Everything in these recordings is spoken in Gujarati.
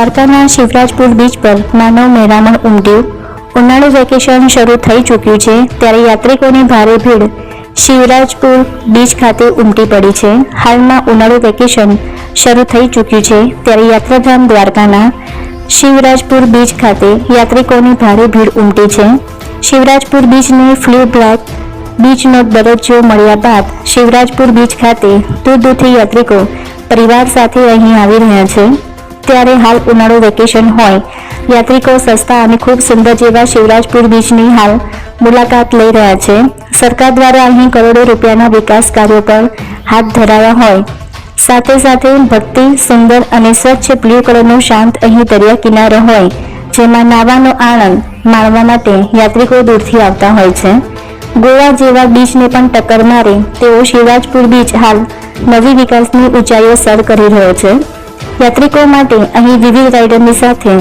દ્વારકાના શિવરાજપુર બીચ પર માનવ મહેરામણ ઉમટ્યું ઉનાળુ વેકેશન શરૂ થઈ ચૂક્યું છે, ત્યારે યાત્રિકોની ભારે ભીડ શિવરાજપુર બીચ ખાતે ઉમટી પડી છે. હાલમાં ઉનાળુ વેકેશન શરૂ થઈ ચૂક્યું છે, ત્યારે યાત્રાધામ દ્વારકાના શિવરાજપુર બીચ ખાતે યાત્રિકોની ભારે ભીડ ઉમટી છે. શિવરાજપુર બીચને ફ્લુ બ્લેક બીચનો દરજ્જો મળ્યા બાદ શિવરાજપુર બીચ ખાતે દૂર દૂરથી યાત્રિકો પરિવાર સાથે અહીં આવી રહ્યા છે. ત્યારે હાલ ઉનાળુ વેકેશન હોય. યાત્રિકો સસ્તા અને ખૂબ સુંદર જેવા શિવરાજપુર બીચની હાલ મુલાકાત લઈ રહ્યા છે. સરકાર દ્વારા અહીં કરોડો રૂપિયાના વિકાસ કાર્યો પર હાથ ધરાયા હોય. સાથે સાથે ભક્તિ, સુંદર અને સ્વચ્છ બ્લુ કલરનો શાંત અહીં દરિયા કિનારો હોય, જેમાં નાવાનો આનંદ માણવા માટે યાત્રિકો દૂરથી આવતા હોય છે. ગોવા જેવા બીચને પણ ટક્કર મારે તેવો શિવરાજપુર બીચ હાલ નવી વિકાસની ઊંચાઈઓ સર કરી રહ્યો છે. યાત્રિકો માટે અહીં વિવિધ રાઇડરની સાથે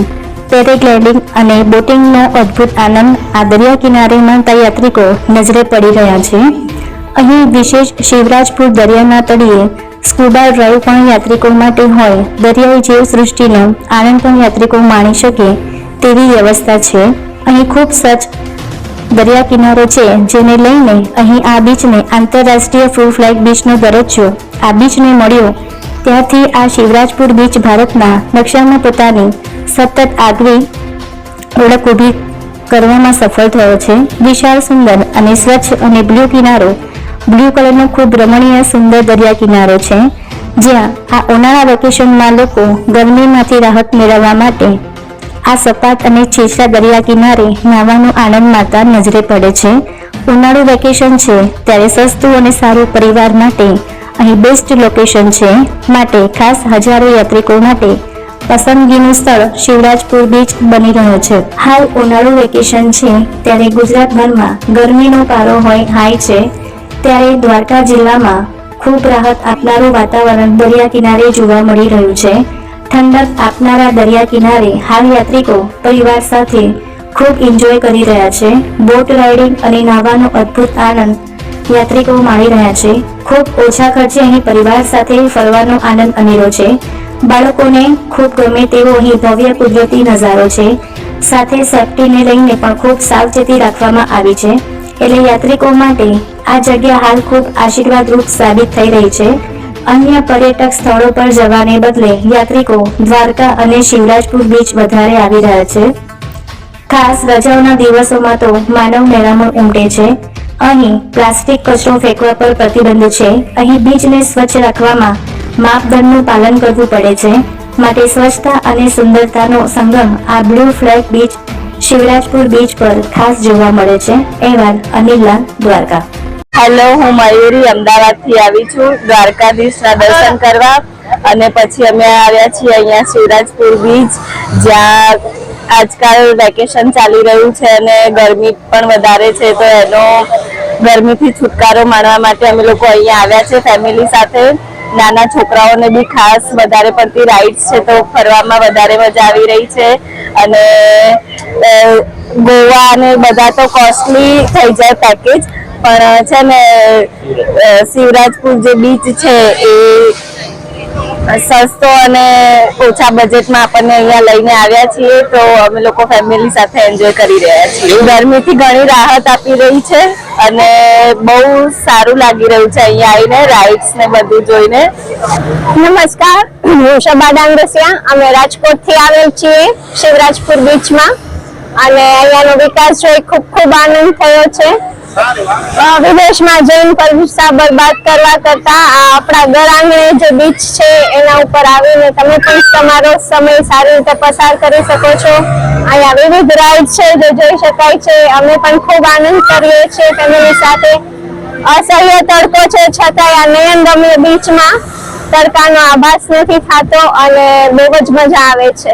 પેરેગ્લાઇડિંગ અને બોટિંગનો અદ્ભુત આનંદ આ દરિયા કિનારે માણતા યાત્રિકો નજરે પડી રહ્યા છે. અહીં વિશેષ શિવરાજપુર દરિયાના તળિયે સ્કૂબા ડ્રાઈવ પણ યાત્રિકો માટે હોય. દરિયાઈ જીવ સૃષ્ટિનો આનંદ પણ યાત્રિકો માણી શકે તેવી વ્યવસ્થા છે. અહીં ખૂબ સચ દરિયા કિનારો છે, જેને લઈને અહીં આ બીચને આંતરરાષ્ટ્રીય ફૂલ ફ્લેગ બીચનો દરજ્જો આ બીચને મળ્યો ત્યારથી આ શિવરાજપુર બીચ ભારતના નકશામાં પોતાની સતત આગવી ઓળખ ઊભી કરવામાં સફળ થયો છે. વિશાળ સુંદર અને સ્વચ્છ અને બ્લુ કિનારો, બ્લુ કલરનો ખૂબ રમણીય સુંદર દરિયા કિનારો છે, જ્યાં આ ઉનાળા વેકેશનમાં લોકો ગરમીમાંથી રાહત મેળવવા માટે આ સપાટ અને છીછરા દરિયા કિનારે નાહવાનો આનંદ માતા નજરે પડે છે. ઉનાળુ વેકેશન છે ત્યારે સસ્તું અને સારું પરિવાર માટે અહીં બેસ્ટ લોકેશન છે. માટે ખાસ હજારો યાત્રિકો માટે પસંદગીનું સ્થળ શિવરાજપુર બીચ બની રહ્યો છે. હાલ ઉનાળુ વેકેશન છે. ત્યારે ગુજરાતભરમાં ગરમીનો પારો હોય, હાઈ છે. ત્યારે દ્વારકા જિલ્લામાં ખૂબ રાહત આપનારું વાતાવરણ દરિયા કિનારે જોવા મળી રહ્યું છે. ઠંડક આપનારા દરિયા કિનારે હાલ યાત્રિકો પરિવાર સાથે ખૂબ એન્જોય કરી રહ્યા છે. બોટ રાઇડિંગ અને નાહવાનો અદ્ભુત આનંદ યાત્રિકો માણી રહ્યા છે. ખૂબ ઓછા ખર્ચે અહીં પરિવાર સાથે ફરવાનો આનંદ અનેરો છે. બાળકોને ખૂબ ગમે તેવો અહીં ભવ્ય કુદરતી નજારો છે. સાથે સેફટીને લઈને પણ ખૂબ સાવચેતી રાખવામાં આવી છે. એટલે યાત્રિકો માટે આ જગ્યા હાલ ખૂબ આશીર્વાદરૂપ સાબિત થઈ રહી છે. અન્ય પર્યટક સ્થળો પર જવાને બદલે યાત્રિકો દ્વારકા અને શિવરાજપુર બીચ વધારે આવી રહ્યા છે. ખાસ રજાઓના દિવસોમાં તો માનવ મેળામણ ઉમટે છે. અહીં પ્લાસ્ટિક કચરો ફેંકવા પર પ્રતિબંધ છે. અહીં બીચને સ્વચ્છ રાખવામાં માપદંડનું પાલન કરવું પડે છે. માટે સ્વચ્છતા અને સુંદરતાનો સંગમ આ blue flag beach Shivrajpur beach પર ખાસ જોવા મળે છે. અહેવાલ અનિલલાલ દ્વારકા. હેલો, હું મયુરી અમદાવાદથી આવી છું. દ્વારકાધીશના દર્શન કરવા. અને પછી અમે આવ્યા છીએ અહીંયા શિવરાજપુર બીચ, જ્યાં આજકાલ વેકેશન ચાલી રહ્યું છે અને ગરમી પણ વધારે છે, તો એનો ગરમીથી છુટકારો માણવા માટે અમે લોકો અહીંયા આવ્યા છે. ફેમિલી સાથે નાના છોકરાઓને બી ખાસ વધારે પડતી રાઇડ્સ છે તો ફરવામાં વધારે મજા આવી રહી છે. અને ગોવા અને બધા તો કોસ્ટલી થઈ જાય પેકેજ પણ છે ને શિવરાજપુર જે બીચ છે એ સસ્તો અને ઓછા બજેટમાં આપણને અહીંયા લઈને આવ્યા છીએ. તો અમે લોકો ફેમિલી સાથે એન્જોય કરી રહ્યા છીએ. ગરમીથી ઘણી રાહત આપી રહી છે. અને બહુ સારું લાગી રહ્યું છે અહીંયા આવીને રાઇડ્સ ને બધું જોઈને. નમસ્કાર, હું શબા ડાંગરસિયા અમે રાજકોટથી આવેલ છીએ, શિવરાજપુર બીચમાં અને અહીંયાનો વિકાસ જોઈ ખૂબ ખૂબ આનંદ થયો છે. વિદેશમાં જઈને પૈસા બરબાદ કરવા કરતા આપણા ઘર આંગણે જે બીચ છે, એના ઉપર આવીને તમે પણ તમારો સમય સારી રીતે પસાર કરી શકો છો. અહીંયા વિવિધ રાઇડ છે, જે જોઈ શકાય છે. અમે પણ ખૂબ આનંદ કરીએ છીએ ફેમિલી સાથે. અસહ્ય તડકો છે, છતાંય આ નયનરમ્ય બીચમાં તડકાનો આભાસ નથી થતો અને બહુ જ મજા આવે છે.